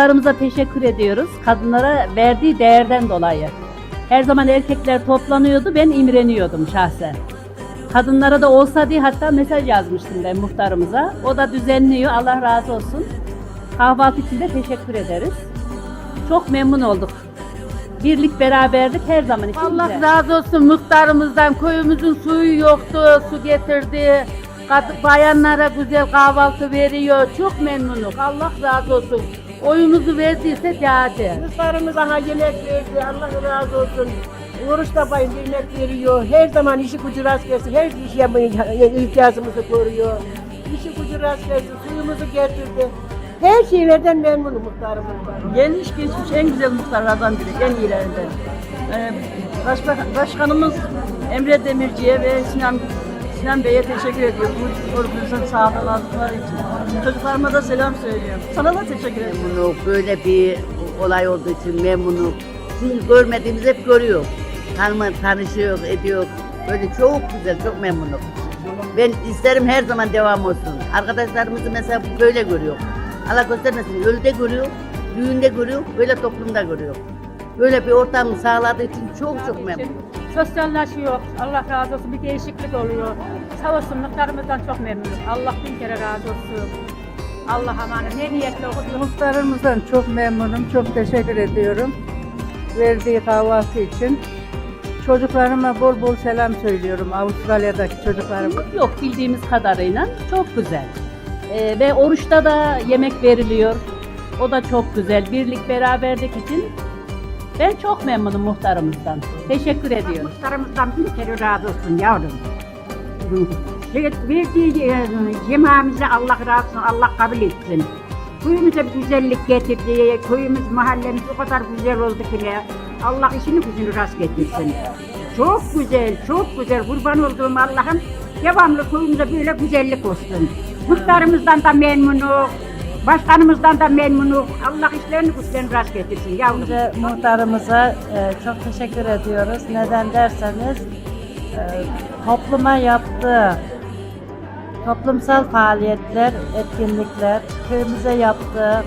muhtarımıza teşekkür ediyoruz. Kadınlara verdiği değerden dolayı. Her zaman erkekler toplanıyordu, ben imreniyordum şahsen. Kadınlara da olsa diye hatta mesaj yazmıştım ben muhtarımıza. O da düzenliyor, Allah razı olsun. Kahvaltı için de teşekkür ederiz. Çok memnun olduk. Birlik beraberlik her zaman için Allah güzel. razı olsun muhtarımızdan. Köyümüzün suyu yoktu, su getirdi. Kad- Bayanlara güzel kahvaltı veriyor. Çok memnunum. Allah razı olsun. Oyumuzu verdiyse geldi. Muhtarımız aha yemek verdi. Allah razı olsun. Oruçta bayım yemek veriyor. Her zaman işi gücü rast gelsin. Her iş yapmayı ihtiyacımızı koruyor. İşi gücü rast gelsin. Suyumuzu getirdi. Her şeylerden memnunum muhtarımızdan. Gelmiş geçmiş en güzel muhtarlardan biri, en iyilerinden. Ee, Başbak- Başkanımız Emre Demirci'ye ve Sinan Sinan Bey'e teşekkür ediyorum bu organizasyon sağladıkları için. Çocuklarıma da selam söylüyorum. Sana da teşekkür ederim. memnunum. Böyle bir olay olduğu için memnunum. Çünkü görmediğimiz hep görüyor. Tanıma, tanışıyor, ediyor. Böyle çok güzel, çok memnunum. Ben isterim her zaman devam olsun. Arkadaşlarımızı mesela böyle görüyor. Allah göstermesin, ölüde görüyor, düğünde görüyor, böyle toplumda görüyor. Böyle bir ortam sağladığı için çok çok memnunum. Sosyalleşiyor. Allah razı olsun. Bir değişiklik oluyor. Sağ olsun muhtarımızdan çok memnunum. Allah bin kere razı olsun. Allah emanet. Ne niyetle okudu. Muhtarımızdan çok memnunum. Çok teşekkür ediyorum. Verdiği kahvaltı için. Çocuklarıma bol bol selam söylüyorum. Avustralya'daki çocuklarıma. Yok bildiğimiz kadarıyla çok güzel. Ee, ve oruçta da yemek veriliyor. O da çok güzel. Birlik beraberlik için ben çok memnunum muhtarımızdan. Teşekkür ediyorum. Muhtarımızdan bin kere razı olsun yavrum. Şey, verdiği e, yemeğimize Allah razı olsun, Allah kabul etsin. Köyümüze bir güzellik getirdi, köyümüz, mahallemiz o kadar güzel oldu ki ne. Allah işini gücünü rast getirsin. Çok güzel, çok güzel. Kurban olduğum Allah'ım devamlı köyümüze böyle güzellik olsun. Muhtarımızdan da memnunum, başkanımızdan da memnunum. Allah işlerini güçlerini rast getirsin yavrum. Önce muhtarımıza e, çok teşekkür ediyoruz. Neden derseniz e, topluma yaptığı toplumsal faaliyetler, etkinlikler, köyümüze yaptığı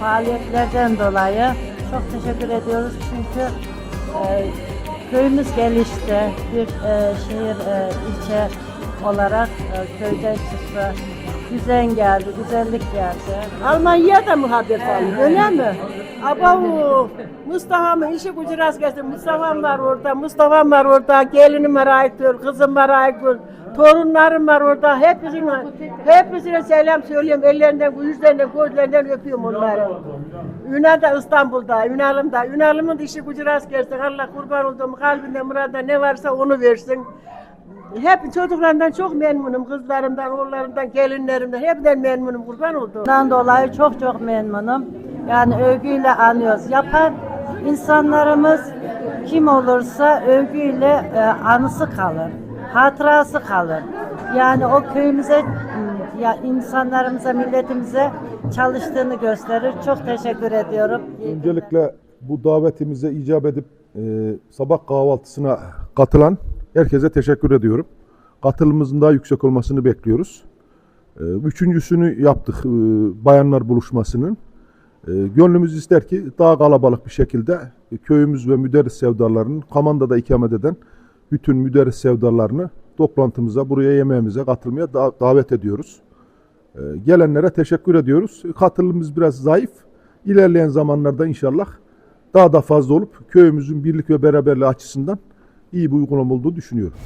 faaliyetlerden dolayı çok teşekkür ediyoruz. Çünkü e, köyümüz gelişti. Bir e, şehir, e, ilçe olarak e, köyden çıktı. Düzen geldi, güzellik geldi. Almanya'da muhabbet alıyor. Öyle mi? Abavu. Mustafa'mın işi gücü rast gelsin. Mustafa'm var orada. Mustafa'm var orada. Gelinim var Aykül. Kızım var Aykül. Torunlarım var orada. Hepsine, hepsine selam söylüyorum. Ellerinden, yüzlerinden, gözlerinden öpüyorum onları. Ünal da İstanbul'da, Ünal'ım da. Ünal'ımın işi gücü rast gelsin. Allah kurban olduğum kalbinde, muradında ne varsa onu versin. Hep çocuklarından çok memnunum. Kızlarımdan, oğullarımdan, gelinlerimden. Hepten memnunum. Kurban oldum. Bundan dolayı çok çok memnunum. Yani övgüyle anıyoruz. Yapan insanlarımız kim olursa övgüyle e, anısı kalır. Hatırası kalır. Yani o köyümüze ya insanlarımıza, milletimize çalıştığını gösterir. Çok teşekkür ediyorum. Öncelikle bu davetimize icap edip e, sabah kahvaltısına katılan herkese teşekkür ediyorum. Katılımımızın daha yüksek olmasını bekliyoruz. E, üçüncüsünü yaptık e, bayanlar buluşmasının. E, gönlümüz ister ki daha kalabalık bir şekilde köyümüz ve müderris sevdalarının Kamanda'da ikamet eden bütün müderris sevdalarını toplantımıza, buraya yemeğimize katılmaya da- davet ediyoruz. E, gelenlere teşekkür ediyoruz. Katılımımız biraz zayıf. İlerleyen zamanlarda inşallah daha da fazla olup köyümüzün birlik ve beraberliği açısından iyi bir uygulama olduğunu düşünüyorum.